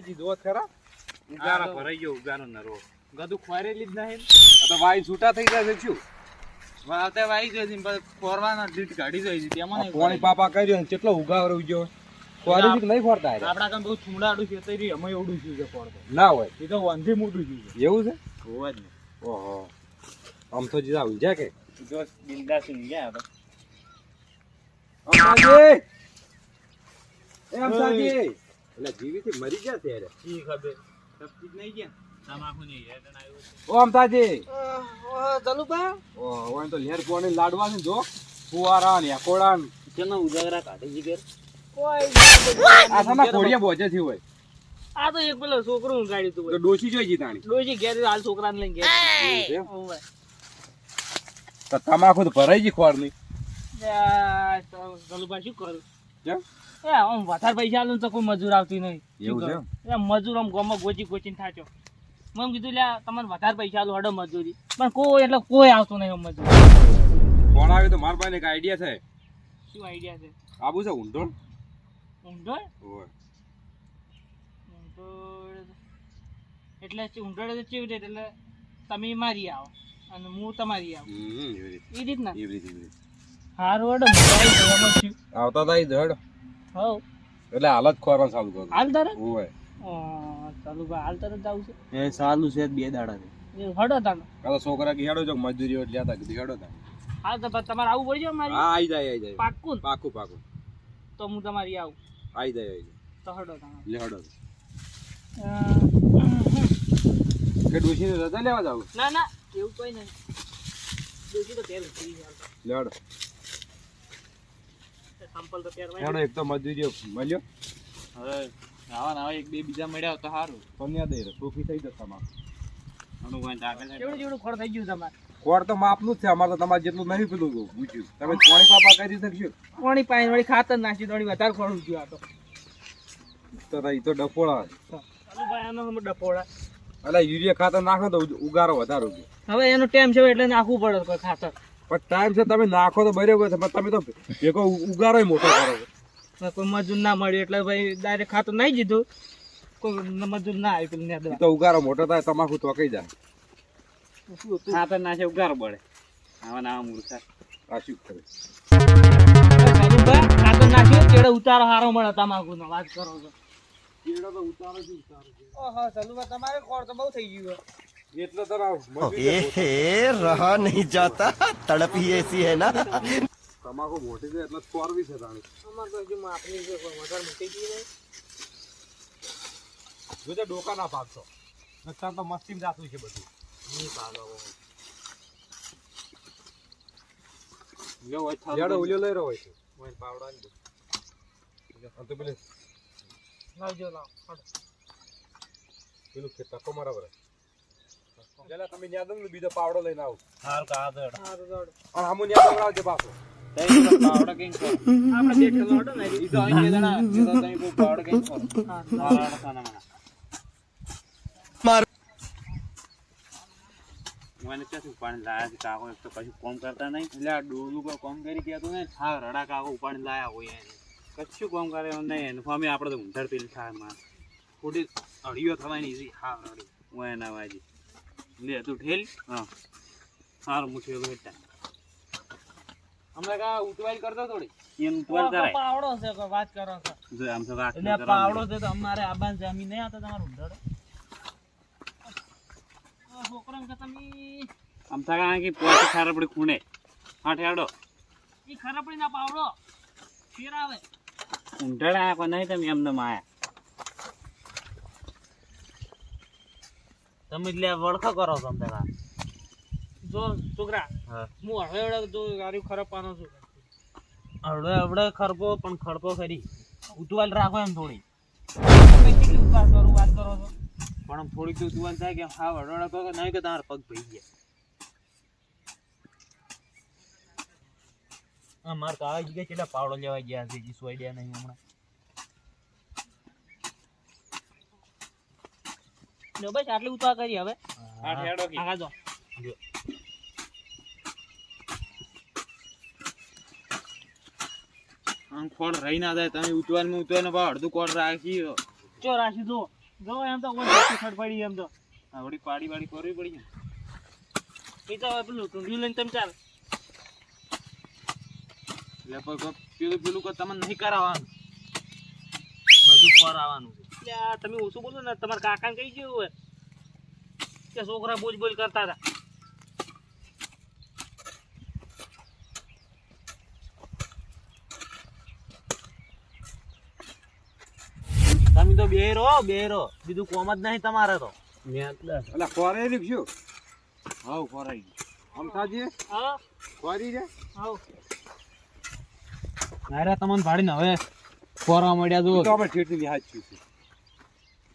ભરાઈ દીધો જોત ખરા. ઉગારો ભરાઈ ગયો ઉગારો નરો ગધું ખોરેલી જ નહીં તો વાઈ છૂટા થઈ જશે શું? વાવતે વાઈ જોઈ હતી પણ ખોરવાના દીઠ કાઢી જોઈ હતી તેમાં નહીં પોણી. પાપા કર્યો ને કેટલો ઉગારો ઉગ્યો ખોરેલી નહીં ફોરતા. આપડા કામ બહુ છુંડાડું છે તો રી અમે ઓડું છું છે ફોરતો ના હોય. એ તો વંધી મોટું છું છે. એવું છે? હોવા જ ઓહો. આમ તો જીરા ઉજ્યા કે? જો બિલદાસ ગયા તો અમસાજી એ અમસાજી એટલે મરી ગયા નહીં ગયા? તમાકુ નહીં આવ્યું ઓ ઓય તો લેર પોણી લાડવા ને જો. ફુવારા ને અકોડા ને કેનો ઉજાગરા કાઢી જી ઘેર? આ સામા કોડિયા બોજે થી હોય. આ તો એક પેલો છોકરો ગાડી તું તો ડોશી જોઈ જીતાણી. ઘેર હાલ છોકરાને લઈને ઘેર. તો તમાકુ તો ભરાઈ ગઈ ખોરની શું કરું? કેમ એ આમ વધારે પૈસા આલું તો કોઈ મજૂર આવતી નહીં. એવું છે એ મજૂર આમ ગામમાં ગોચી ગોચીને થાચો. મેં એમ કીધું લ્યા તમને વધારે પૈસા આલું હડો મજૂરી. પણ કોઈ એટલે કોઈ આવતું નહીં આમ મજૂર. તો મારા પાસે એક આઈડિયા છે. શું આઈડિયા છે? આબુ છે ઊંધો ઓય. ઊંધોળ એટલે ઊંધોળ તો કેવી રીતે? એટલે તમે મારી આવો અને હું તમારી આવું. એ રીતના? હડો શું આવતા તા હવ. એટલે હાલત ખોરવાનું ચાલુ કરું. હાલ તારે? ઓય ચાલુ ભાઈ હાલ તરત જાવું છે? એ ચાલુ છે બે દાડા એ હડો તાનો છોકરા કે હેડો જો મજૂરી એટલે હતા કીધું હેડો તા હા તો પછી તમારે આવું પડશે મારી? હા આવી જાય આઈ જાય? પાકું પાકું તો હું તમારી આવું. જાય આઈ જાય. તો હડો તાનો લે હેડો. કે ડોશીને રજા લેવા જાવ? ના ના એવું કોઈ નહીં. ડોશી તો તેલ લે હેડો. સંપલ તો પહેરવાય હેડો એક તો મજૂરી મળ્યો? હવે આવા ના એક બે બીજા મળ્યા તો સારું. દઈ રહ્યો. ટોપી થઈ જશે તમારે આગળ જેવડું ખોર ખોળ થઈ ગયું તમારે? કોર તો માપનું જ છે. અમારે તો તમારે જેટલું નહીં પેલું પૂછ્યું તમે પાણી પાપા કરી શકશો પાણી પાણી વળી ખાતર નાખી થોડી વધારે ખોરું ગયું આ તો. તો ઈ તો ડફોળા ભાઈ આનો ડફોડા એટલે યુરિયા ખાતર નાખો તો ઉગારો વધારો હવે એનો ટાઈમ છે એટલે નાખવું પડે ખાતર. પણ ટાઈમ છે તમે નાખો તો બરાબર છે પણ તમે તો ભેગો ઉગારો મોટો કરો કોઈ મજૂર ના મળ્યું એટલે ભાઈ ડાયરેક્ટ ખાતર નહીં દીધું. કોઈ મજૂર ના આવી પેલું નેદવા તો ઉગારો મોટો થાય તમાકુ તોકાઈ જાય. ખાતર ના છે ઉગારો પડે આવા નાવા મૂર્ખા. આ કરે? ખાતર નાખ્યું ચેડે ઉતારો હારો મળે તમાકુનો વાત કરો છો. ઓહો સલુભા તમારે ખોળ તો બહુ થઈ ગયું એટલે તો ના ए रहा नहीं जाता तड़प ही ऐसी है ना તમાકુ મોટી છે એટલે ચોરવી છે તાણી અમારે તો હજુ માપની છે કોઈ વધારે મૂકી ગઈ નહીં જોજે ડોકા ના પાકશો નકસાન તો મસ્તી જાતું છે બધું યાડો ઉલ્યો લઈ રહ્યો હોય છે આ તો પેલું લાવજો લાવ હળો. પેલું કે ટકો મારા બરાબર પેલા તમે બીજો પાવડો લઈને આવો. હાર કાદડ હારું તો હળો. અને હમુ ન્યાદમ લાવજે પાછો. તઈ પાવડા કરો આપણે બેઠેલો હળો ને ઈ તો અહીં જણા કરો ખાના મને ક્યાંથી ઉપાડીને લાયા છે? કાકો એક તો કશું કોમ કરતા નહીં. એટલે આ ડોલું કોમ કરી ગયા તો ને હા રડા કાકો ઉપાડીને લાયા હોય એને. કશું કોમ કરે નહીં. એને ફામે આપણે તો ઊંધર પેલી થાયમાં ખોટી અડીઓ થવાની હા રડી હું એના વાજી લે તું ઠેલ. હા. સારું હું ઠેલું હમણાં કા ઉતવાઈ કરતો થોડી એમ ઉતવાઈ ઓહો, પાવડો છે કોઈ વાત કરો છો? જો આમ તો આટલું એટલે પાવડો છે તો અમારે આબાન જમી નહીં આવતા તમારું ઉંધડો છોકરાને કે તમે આમ થાય કે પોતે ખારા પડી ખૂણે. હા ઠેડો ઈ ખરાપડી ના પાવડો ફેર આવે ઊંધડા નહીં તમે એમને માયા. તમે એટલે વળખો કરો છો તારા. જો છોકરા હું. હળવે હળવે જો ગાડી ખરાપવાનો છું. હવડે હવડે ખરપો પણ ખડપો ખરી. ઉતવાલ રાખો એમ થોડી. તમે કેટલી વાત કરું વાત કરો છો? પણ થોડીક તો ઉતવાલ થાય કે હા વડોડા કહો કે નહીં કે તમારા પગ ભઈ ગયા. અમારે આવી જગ્યાએ કેટલા પાવડો લેવા ગયા છે સોઈડ્યા નહીં હમણાં. જો બસ આટલી ઉતવા કરી હવે. આ કી. જો. આમ ફળ રહી ના જાય તમે ઉતવાનમાં ઉતવાન ભાવ અડધું કોડ રાખી ચો રાખી દો જો એમ તો ઓય ખડ પડી એમ તો. આ વળી પાડી વાડી કરવી પડી ને. એ તો હવે પેલું ટુંડ્યું લઈને તમે ચાલ. એટલે પેલું પેલું તમને નહીં કરાવવાનું. બધું ફળ છે એટલે તમે ઓછું બોલો ને તમારા કાકાને કઈ ગયું હોય કે છોકરા બોજ બોજ કરતા હતા. તમે તો બે રહો બે રહો બીજું કોમ જ નહીં તમારે તો. એટલે ખોરાઈ રીક્ષું હવ ખોરાઈ આમ સાજી હા. ખોરી છે? આવો નાયરા તમને ભાડીને હવે ફોરવા મળ્યા જો તો આપણે ઠેઠની નિહાજ છું.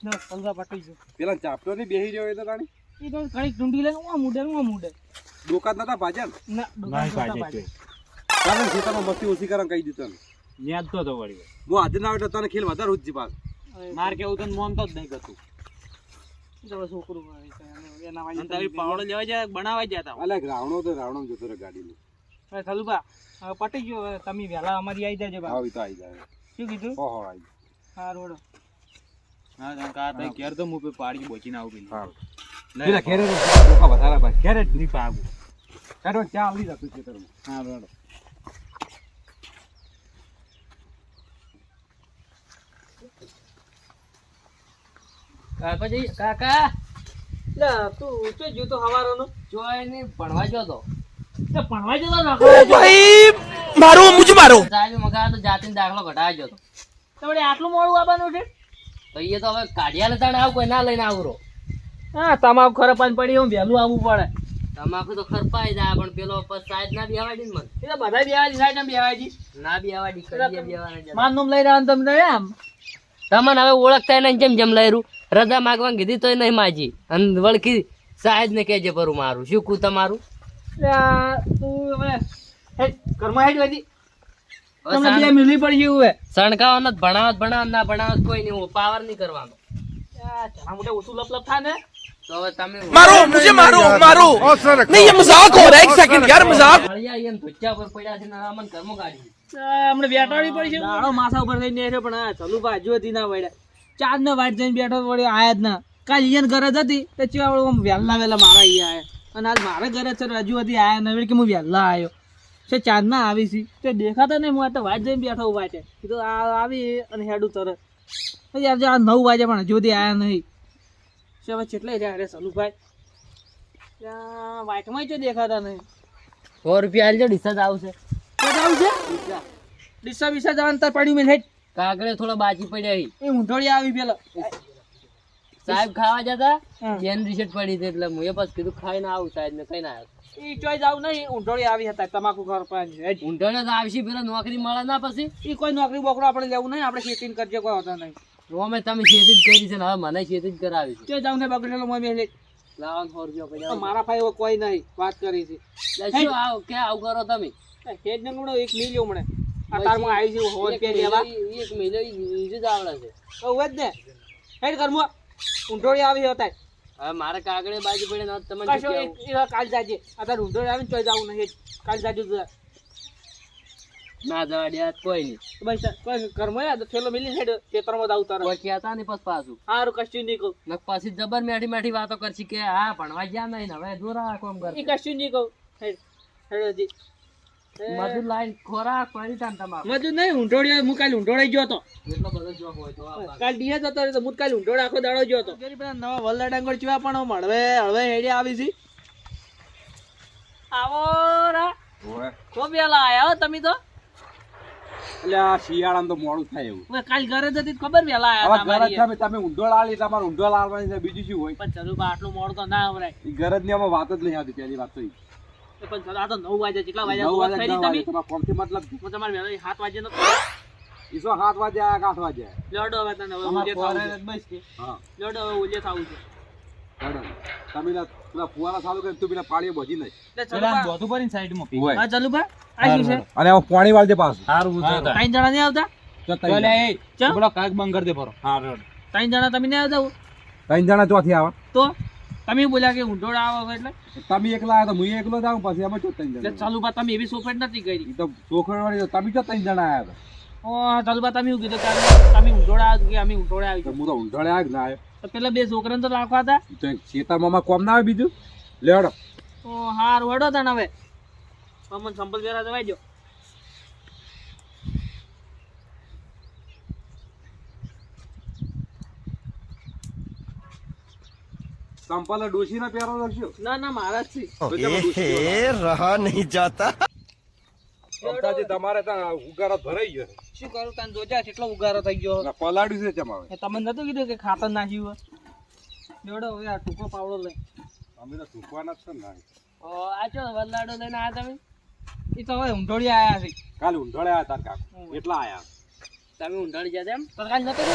ના પટી ગયો. પેલા ચાપટો ની બેહી રહ્યો એ તો રાણી? એ તો ઘણી ઢૂંઢી લઈને હું મુડે હું મુડે. દુકાન નતા ભાજ્યા ના? દુકાન પાડે ખેતરમાં મસ્તી ઓછી કરવા કહી દીધું તને. યાદ તો તો વળી. હું આજે ના આવે તને ખેલ વધારે ઉજજી પાસ માર કેવું તને મોન તો જ નહીં કરતું તો છોકરું પાવડો લેવા જાય બનાવવા ગયા તા અલે રાવણો તો રાવણો જતો રહે ગાડીનું હવે પટી ગયો તમે વહેલા અમારી આવી જાય બા. આવ તો આવી જાય. શું કીધું? આવી હા રોડો હા કાકા તઈ ઘેર તો હું પાડી બોચીને આવું પેલી. હા. પેલા છે તરફ હા કાકા. લે તું તો જો તો હવારોનો. જોય ને ભણવા જો તો. તે ભણવા જો તો ભાઈ મારો મુજ મારો. સાહેબ મગા તો જાતિન દાખલો ઘટાડજો તો. તમારે આટલું મોડું આવવાનું છે? તો એ તો હવે કાઢિયા લેતા આવ કોઈ ના લઈને આવરો. હા તમાકુ ખરપાન પડી હું વહેલું આવવું પડે. તમાકુ તો ખરપાઈ જાય પણ પેલો સાહેબ ના બેવાડી મને. એ તો બધા બેવાજી સાહેબ ને બેવાજી ના બેવાડી બેવાના જરા. માર લઈ રહ્યા તમને એમ? તમને હવે ઓળખતા નહીં જેમ જેમ લઈ રહ્યું. રજા માગવા કીધી તોય નહીં માજી અને વળખી સાહેબ ને કહેજે પરું મારું. શું કું તમારું? તું હવે ઘરમાં હેડ વધી. હવે તમને બે સણ- મિલી પડી ગયું હે સણકાવાનો જ ભણાવત ભણાવત ના ભણાવત કોઈ નહીં હું પાવર નહીં કરવાનો આ ચણા મોટે ઓછું લપ લપ થાય ને તો હવે તમે मारो मुझे मारो मारो नहीं ये मजाक हो रहा है एक सेकंड यार मजाक વળિયા અહીંયા ને ધોતિયા પર પડ્યા છે ને આમાં ઘરમાં કાઢી આ હમણાં વેટાડી પડી છે દાડો માથા ઉપર થઈને બેઠો પણ આ ચલુ બાજુ હતી ના વડ્યા ચાર ને વાટ જઈને બેઠો વળી આયા જ ના કાલ ઈયન ઘરે જ હતી તે ચેવા વળી આમ વહેલા વહેલા મારા ઈ આયા અને આજ મારે ઘરે છે રજુ હતી આયા ને વળી કે હું વહેલા આવ્યો છે ચાર ના આવી છે. તે દેખાતા નહીં હું આ તો વાત જઈને બેઠો વાટે કીધું આ આવી અને હેડું તરત. પછી આજે આ નવ વાગે પણ હજુ સુધી આયા નહીં. છે હવે કેટલે રહ્યા રે સલુભાઈ. ત્યાં જો જ દેખાતા નહીં. સો રૂપિયા આલજો ડિસ્ચાર્જ આવશે. આવશે ડિસ્ચાર્જ છે ડીસા. બીસા જવાનું તાર પડ્યું મેં હેઠ. કાગડે થોડા બાજી પડ્યા હી. એ ઊંધોળી આવી પેલા. સાહેબ ખાવા જતા? જેન રિસેટ પડી હતી એટલે હું એ પછી કીધું ખાઈને આવું સાહેબ. ને કઈ ના આવ્યો ઈ ચોઈ જાવ નહીં ઊંધોળી આવી હતા તમાકુ ઘર આવશે પેલા નોકરી મળે ના પછી? ઈ કોઈ નોકરી બોકરો આપણે લેવું નહીં આપણે ખેતી કરજે કોઈ હોતા નહીં. અમે તમે ખેતી જ કરી છે ને હવે મને ખેતી જ કરાવી છે. જાવ ને બગડેલો મોં મેલે લાવવાનું સો રૂપિયા મારા ભાઈ કોઈ નહીં વાત કરી છે. શું આવ કે આવું કરો તમે? ને એક મિલ્યો મને આ તારમાં આવી છે હોર એક કે લેવા. એક મિલે ઈ જ આવડે છે. તો હોય જ ને. હેડ ઘરમાં. ઊંધોળી આવી હતા હવે મારે કાગળે બાજુ પડે ના તમે કશો એક- કાલ જાજે. આ તાર આવે ચોઈ જાવું નહીં. કાલ જાજુ તું. ના જવા દે કોઈ નહીં. ભાઈ સર, કોઈ કર્મ યાદ? થેલો મિલી હેડ ખેતરમાં જાવ તારે. કોઈ કહેતા નહીં પછી પાછું. હારું કશું નહીં કહું. નક પછી જબર મેઠી મેઠી વાતો કરશી કે હા ભણવા ગયા નહીં ને હવે જોરા કોમ કર ઈ કશું નહીં કહું. હેડ હેડ હજી. મજૂર લાઈન ખોરાક પડી તા તમાર. તમારે નહીં ઊંધોળી હું કાલે ગયો તો એટલો બધો જો હોય તો કાલ ડીએ જતો રહ્યો તો હું કાલે આખો દાડો ગયો હતો. નવા વલ્લા ડાંગર ચવા પણ મળવે હળવે હેડી આવી છે. આવો રા. ઓય. કો વેલા આયા હો તમે તો. એટલે આ શિયાળામાં તો મોડું થાય એવું. કાલ ઘરે જતી તો ખબર વેલા હતા ઘર તમે તમે ઊંધો લાલી તમારે ઊંધો લાવવાની છે બીજું શું હોય? પણ ચલું આટલું મોડું તો ના આવરાય. ઘરે જ ની અમે વાત જ નહીં આવતી પહેલી વાત તો ઈ. તો પણ ચલો તો નવ વાગે કેટલા વાગે નવ વાગે થઈ દસ વાગે તમે. તમારે કોમથી મતલબ? હું તમારે વહેલા સાત વાગે નો ઈ સાત વાગે આયા આઠ વાગે? લડો હવે તને હવે તમારે થાવું છે. જ બસ કે. હા. લડો હવે ઉજે થાવું છે. તમે પેલા ફુવારા ચાલુ કરીને તું પેલા પાણીએ બધી નહીં પેલા બોધું ભરીને સાઈડમાં. પી હા ચલુ બા. આ શું છે? અને પાણી વાળજે પાછું. સારું ત્રણ જણા નહીં આવતા? જો તો લે ત્રણ એ ચમ? પેલો કાગ બંધ કરી દે ભરો. હા ત્રણ જણા તમે નહીં આવતા? ત્રણ જણા ચોથી આવે. તો? તમે બોલ્યા કે ઊંધોળ આવો એટલે? તમે એકલા આવ્યા તો હું એકલો જ આવું પછી અમે ચો ત્રણ જણા. ચાલુ બા તમે એવી સોફેટ નથી કરી. તો ચોખણ વાળી તો તમે ચો ત્રણ જણા આવ્યા ઓ ચાલુબા તમે એવું કીધું કે તમે ઊંધોડા આવ્યો કે અમે ઊંધોડા આવી હું તો ઊંઢાળે આગ ના આવ્યો. તો પેલા બે છોકરાને તો રાખવા હતા? તો ખેતરમાં કોમ ના આવે બીજું. લેડો ઓ હાર વડો તને હવે. અમન સંપલ વેરા જવાઈ જો સંપાલા ડોશી ના પ્યારો રાખજો ના ના મારા જ છે. એ રહા નહીં જાતા. તમારે ત્યાં ઉગારો ભરાઈ ગયો શું કરું? તને જોજા કેટલો ઉગારો થઈ ગયો. પલાડ્યું છે તમારે તમે નતું કીધું કે ખાતર નાખ્યું જોડો હવે આ ટૂંકો પાવડો લઈ. અમે તો ટૂંકવાના આ ચો વલ્લાડો લઈને આયા તમે? એ તો હવે ઊંઢોળી આયા છે. કાલ ઊંઢોળે આયા તાર કાકો. એટલા આયા. તમે ઊંઢોળી ગયા એમ? તો કાલ નતું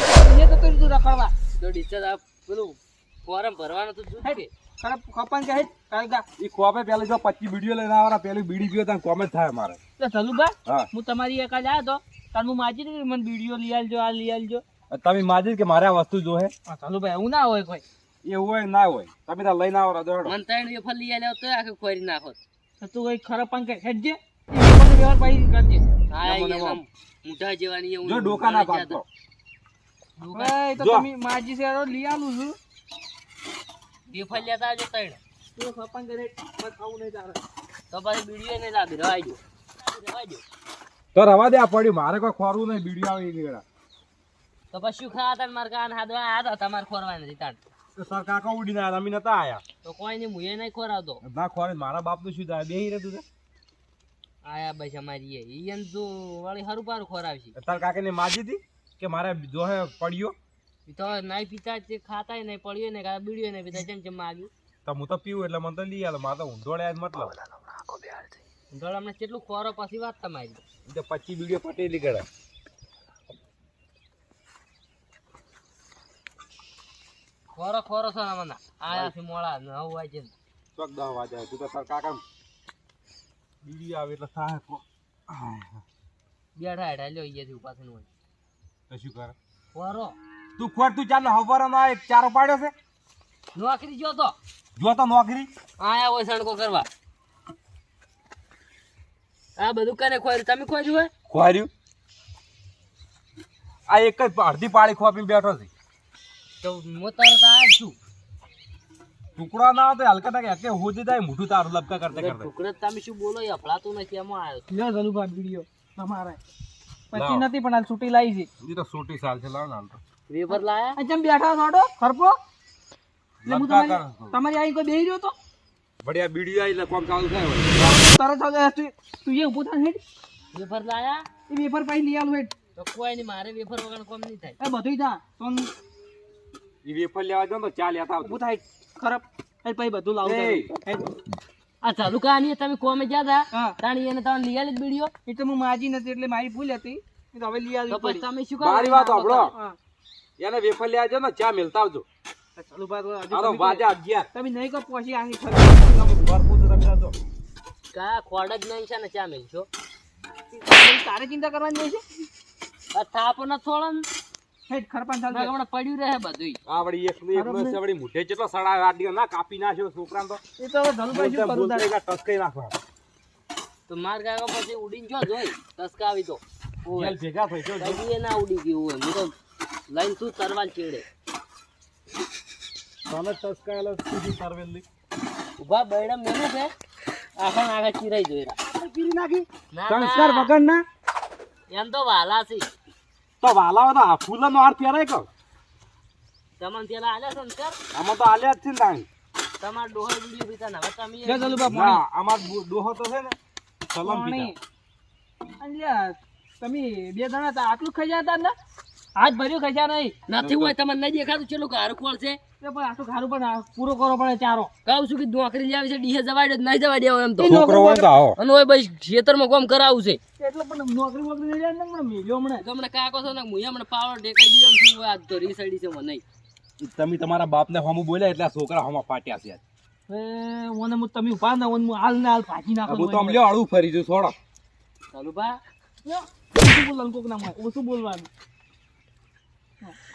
નતું રખડવા. તો પેલું ફોરમ ભરવાનું તો શું કે ખરાબ ખપાન કે હેડ કાલ ગા ઈ ખોપે પેલી જો પચી વીડિયો લઈને આવવાના પેલી બીડી પીવો ત્યાં કોમેન્ટ થાય મારે તો ચલુબા હું. તમારી એક જ આવ્યો તો તાર હું માજી દીધી મને વીડિયો લઈ આલજો આ લઈ આલજો. તમે માજી કે મારે આ વસ્તુ જોહે? હા ચલુબા એવું ના હોય કોઈ. એવું હોય ના હોય. તમે ત્યાં લઈને આવો રાજો મન ત્રણ વેફર લઈ આલ્યો તો આખે ખોરી નાખો. તો તું કઈ ખરાબ પણ કે હેડજે વ્યવહાર કરજે. હા મોઢા જેવાની જો ડોકા ના પાડતો. તો. તમે માજી છે લઈ આલું છું. વેફર લેતા આવજો ત્રણ તું ખપાન કરે ખાવું આવું નહીં તારે. તો પછી બીડીઓ નહીં લાવી રવાજો રવાજો તો રવા દે આ પડ્યું. મારે કોઈ ખોરવું નહીં બીડીયો આવે એ નીકળ્યા તો પછી શું ખાવા તા મારે કાન હાદવા આ હતા તમારે ખોરવા નથી તાણ. તો સર કાકા ઉડી ના અમે નતા આયા. તો કોઈ નહીં મુએ નહીં ખોરાવતો. ના ખોરે મારા બાપનું શું થાય? બેહી રે તું આયા બસ અમારી એ. ઈયન તો વાળી હરું પારું ખોરાવશે. તાર કાકાને માજી હતી કે મારે જોહે પડ્યો? તો નાઈ પીતા તે ખાતાય નહીં પડ્યો ને કા બીડ્યો ને પીતા ચમ ચમ માગ્યું. તો હું તો પીવું એટલે મને તો લઈ આલો મારે તો ઊંધોળે આજ મતલબ. ધોળ અમને કેટલું ખોરો પછી વાત તમારી. તો પચી બીડીયો પટેલી ગળે. ખોરો ખોરો છો ને મને. આયા છે મોળા નવ વાગે ચોક દહ વાગે તું તો સર કાકા બીડી આવે એટલે સાહે કો બેઠા હેઠા લ્યો અહીંયાથી થઈને હોય. તો શું કરે? ખોરો. તું ખોર તું ચાલ હવારનો આ એક ચારો પાડ્યો છે? નોકરી જો તો. જો તો નોકરી? આયા હોય સણકો કરવા. આ બધું કને ખોર્યું? તમે ખોર્યું હોય? ખોર્યું. આ એક જ અડધી પાળી ખોપીને બેઠો છે. તો હું તરત આ છું. ટુકડો ના તો હલકા ટકે એટલે હોજી જાય મોઢું તારું લપકા કરતા કરતા. ટુકડે તમે શું બોલો એ અફળાતું નથી એમાં આવ્યો લ્યો ચલુબા વીડિયો તમારે. પછી નથી પણ હાલ છૂટી લાવી છે. એ તો સોટી સાલ છે લાવ ને હાલ તો. વેફર લાયા? જેમ બેઠા છોડો ખરપો. તમારી આઈ કોઈ બેહી રહ્યો તો? બઢિયા બીડી આઈ એટલે કોમ ચાલુ થાય. તરત હવે તું તું એ ઊભું હેડ. વેફર લાયા? એ વેફર પછી લઈ આલું હેડ. તો કોઈ નહીં મારે વેફર વગર કોમ નહીં થાય. એ બધું થા. તો એ વેફર લેવા જાવ તો ચા લેતા ઊભું થાય ખરાબ એ પછી બધું લાવું એ. આ ચાલુ કહાની તમે કોમે ગયા હતા તાણી એને તમે લઈ આલી બીડીઓ. એ તો હું માજી નથી એટલે મારી ભૂલ હતી. તો હવે લઈ આવી પછી તમે શું કરો મારી વાત સાંભળો. હા. એને વેફર લે જાવ ને ચા મેલતા આવજો. ચાલુ તમે અગિયાર. તમે નહીં કહો પછી આની કા ખોડ જ નહીં છે ને ચા મેલશો તારે ચિંતા કરવાની નહીં છે? આ થાપ ન છોડો ને. હેડ ખરપાન ચાલ ના હમણાં પડ્યું રહે બધું આ વળી એક નું એક નું સવડી મુઠે કેટલો સડા આટલી ના કાપી નાખ્યો છોકરાને તો. એ તો હવે ધનુભાઈ શું કરું તારે? ટસકાઈ નાખવા. તો માર કાકા પછી ઉડીને જો જોઈ ટસકાવી આવી તો. ઓય. ભેગા થઈ ગયો કદી એ ના ઉડી ગયું હોય હું તો લઈને તું તરવાલ ચેડે. તને ટસકાયેલો સીધી તરવેલી ઊભા બૈડા મેલું છે. આખા આખા ચીરાઈ જોઈ ગીરી નાખી. સંસ્કાર વગર ના? એમ તો વાલા છે. તો વાલાવા તો આ ફૂલનો હાર પહેરાય કહો તમને પેલા આલ્યા સંસ્કાર આમાં તો આલ્યા જ છે ને તાણી. તમાર ડોહર વીડિયો પીતા ને તમે ના ડોહો તો છે ને સલમ પીતા. અલ્યા તમે બે જણા તા આટલું ખાઈ જતા ને? હાથ ભર્યું ખાઈ નહીં? નથી હોય તમને નહીં દેખાતું ચેલું ઘર છે? એ પણ આટલું ખારું પણ આ પૂરો કરવો પડે ચારો. કહું છું કે નોકરી લેવી છે ડીહે જવાય નહીં જવા દેવો એમ તો. છોકરો હોય ને તો આવો. અને હોય ભાઈ ખેતરમાં કોમ કરાવું છે. એટલે પણ નોકરી વોકરી લઈ જાય ને હમણાં મેલ્યો હમણાં. તમને કાકો છો ને હું હમણાં પાવડર ઢેકાઈ દીધો છું આજ તો રીસડી છે મને. તમે તમારા બાપને હમું બોલ્યા એટલે છોકરા હમા ફાટ્યા છે ઓને હું તમે ઊભા ના ઓને હાલ ને હાલ ભાજી નાખો હું તો આમ લ્યો અળું ફરી છોડો. ચાલુ ભા ઓછું બોલવાનું કોક ના શું ઓછું બોલવાનું.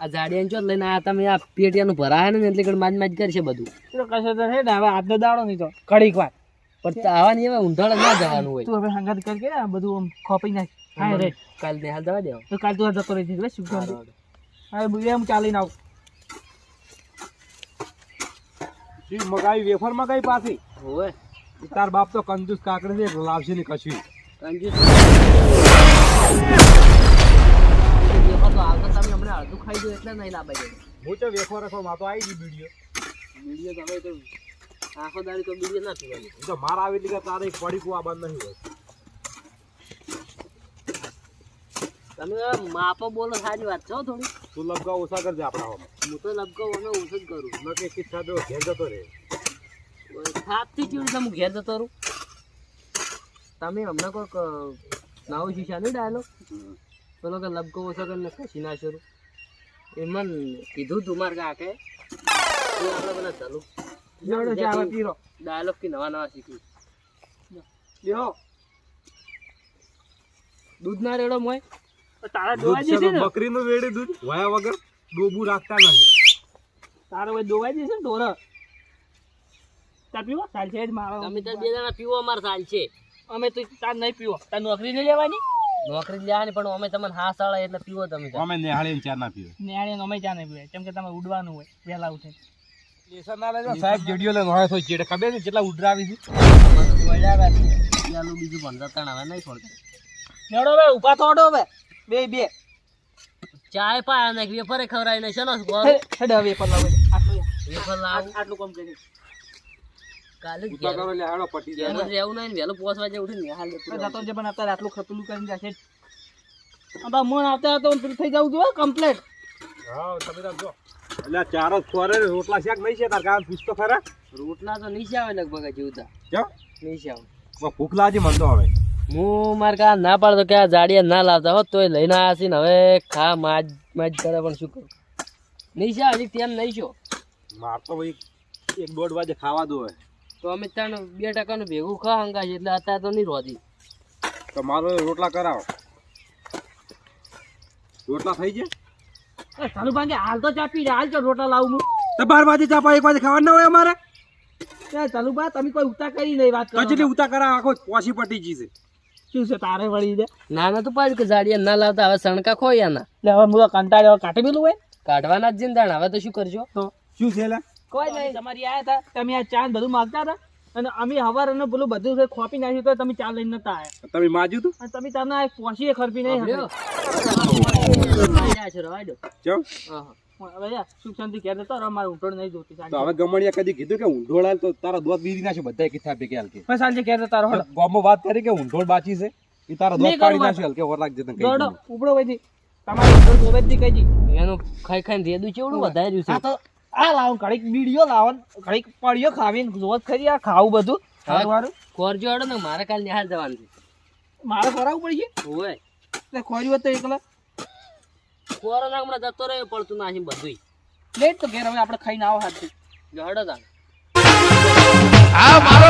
આ જાડિયાને ચો લઈને આ તમે આ પેટિયાનું ભરાય ને એટલે કણ માજ માજ કરશે બધું. તો કશે તો હે ને હવે આજનો દાડો નહીં તો કડીક વાર. પણ આવાની હવે ઊંધાળ ના જવાનું હોય. તું હવે સંગત કર કે આ બધું આમ ખોપી નાખ. હા રે. કાલ ને હાલ દવા દેવા તો કાલ તું જતો રહી એટલે શું કરું હા બુ એમ ચાલીને આવું. શી મગાવી વેફર મગાવી પાછી. હોય તાર બાપ તો કંજૂસ કાકડી છે લાવશે ને કશું. કંજૂસ. અડધું ખાઈ ગયું એટલે નહીં લાભાઈ જાય હું તો વેખો રાખો માં તો આવી ગઈ વીડિયો બીડીઓ તમે તો આખો દાડી તો બીડીઓ ના પીવાની. તો મારા આવી લીધા તારે પડી કુવા બંધ નહીં હોય. તમે માપો બોલો સારી વાત છો થોડી. તું લબકા ઓછા કરજે આપણા હોમાં હું તો લબકો અમે ઓછું જ કરું. ન કે કિસ્સા દો ઘેર જતો રહે. થાપથી ચીડી તમે ઘેર જતો રહું. તમે હમણાં કોઈક નાવ નવો શીશા નહીં ડાયલો પેલો કે લબકો ઓછો કરીને ખસી ના શરૂ. એ મન કીધું તું માર કાકે તું આપણે પેલા ચાલુ. જોડો ચા પીરો. ડાયલોગ કે નવા નવા શીખ્યું લ્યો. દૂધ ના રેડો મોય. તારા દૂધ દોવાઈ છે જશે ને? બકરીનું વેડી દૂધ વયા વગર ડોબું રાખતા નહીં. તારો ભાઈ દોવાઈ જશે ને ઢોર? ચા પીવો? સાલ છે જ મારો. તમે તો બે જણા પીવો અમાર સાલ છે. અમે તો તાર નહીં પીવો. તાર નોકરી નહીં લેવાની? નોકરી લેવાની પણ અમે તમને હા સાળા એટલે પીવો તમે તો. અમે નિહાળીને ચા ના પીવો નિહાળીને અમે ચા નહીં પીવે કેમ કે તમે ઉડવાનું હોય વહેલા ઉઠે. સાહેબ જેડીઓ લઈને હોય તો જેડે ખબર છે કેટલા ઉડરાવી છે. પેલું બીજું ભણતા તણ હવે નહીં છોડતા નેડો હવે ઊભા થોડો હવે બે બે. ચાય પાયા ને વેફરે ખવરાય ને ચલો હેડ હવે પર લાવો. આટલું વેફર લાવો. આટલું કામ કરી. કાલે જ ઉતા ઘેર. કરો લે હાડો પટી જાય જ રહેવું નહીં ને વહેલું પોસ વાગે ઉઠીને હાલ જતો જે પણ અત્યારે આટલું ખતલું કરીને જશે આ મન આવતા આવતા હું પેલું થઈ જાઉં છું કમ્પ્લેટ હા તમે જો એટલે ચારો ખોરે રોટલા શાક નહીં છે તાર કામ પૂછતો ખરા? રોટલા તો નીચે આવે લગભગ હજી ઉતા કેમ આવે ભૂખ લાગી મન તો હવે. હું મારે કા ના પાડતો કે આ જાડિયા ના લાવતા હોત તોય લઈને આવ્યા છે ને હવે ખા માજ માજ કરે પણ શું કરું? નીચે આવે હજી તેમ નહીં છો. માર તો ભાઈ એક દોઢ વાગે ખાવા દો હવે. તો અમે ત્રણ બે ટકાનું ભેગું ખા હંગા છે એટલે અત્યારે તો નહીં રોધી. તો મારો રોટલા કરાવો. રોટલા થઈ ગયા? ચાલુ ભાંગે હાલ તો ચા પી રે, હાલ તો રોટલા લાવું હું. તો બાર વાગે ચા એક વાગે ખાવા ના હોય અમારે? ચાલુ બા તમે કોઈ ઉતા કરી નહીં વાત કરો કચલી ઉતા કરા આખો પોસી પટી જી છે. શું છે તારે વળી દે ના ના તો પાડ્યું કે જાડિયા ના લાવતા હવે સણકા ખોયાના એટલે હવે હું તો કંટાળ્યો કાઢી મેલું હોય. કાઢવાના જ જિંદાણ હવે તો શું કરજો? તો શું છે લે? કોઈ નહીં. તમારી આયા હતા તમે આ ચાંદ બધું માગતા હતા? અને અમે હવાર અને પેલું બધું ખોપી નાખ્યું તો તમે ચા લઈને નતા આવ્યા તમે માજ્યું તું અને તમે તમને આ પહોંચીએ ખરપી નહીં એનું ખાઈ ખાઈ રેદું ચેવડું વધાર્યું આ છે તો આ લાવો ઘડીક બીડીઓ લાવો ઘડીક પડ્યો ખાવીને જોત ખરી આ ખાવું બધું સારું સારું કોરજો હડો ને મારે કાલ નિહાળ જવાનું છે. મારે ખરાવું પડી ઓય. ગયું ખોરી હોત તો એકલા. કોરોના હમણાં જતો રહ્યો પડતું નાખી બધું લેટ તો ઘેર હવે આપણે ખાઈને આવો હાથ હડો તાણ. આ મારો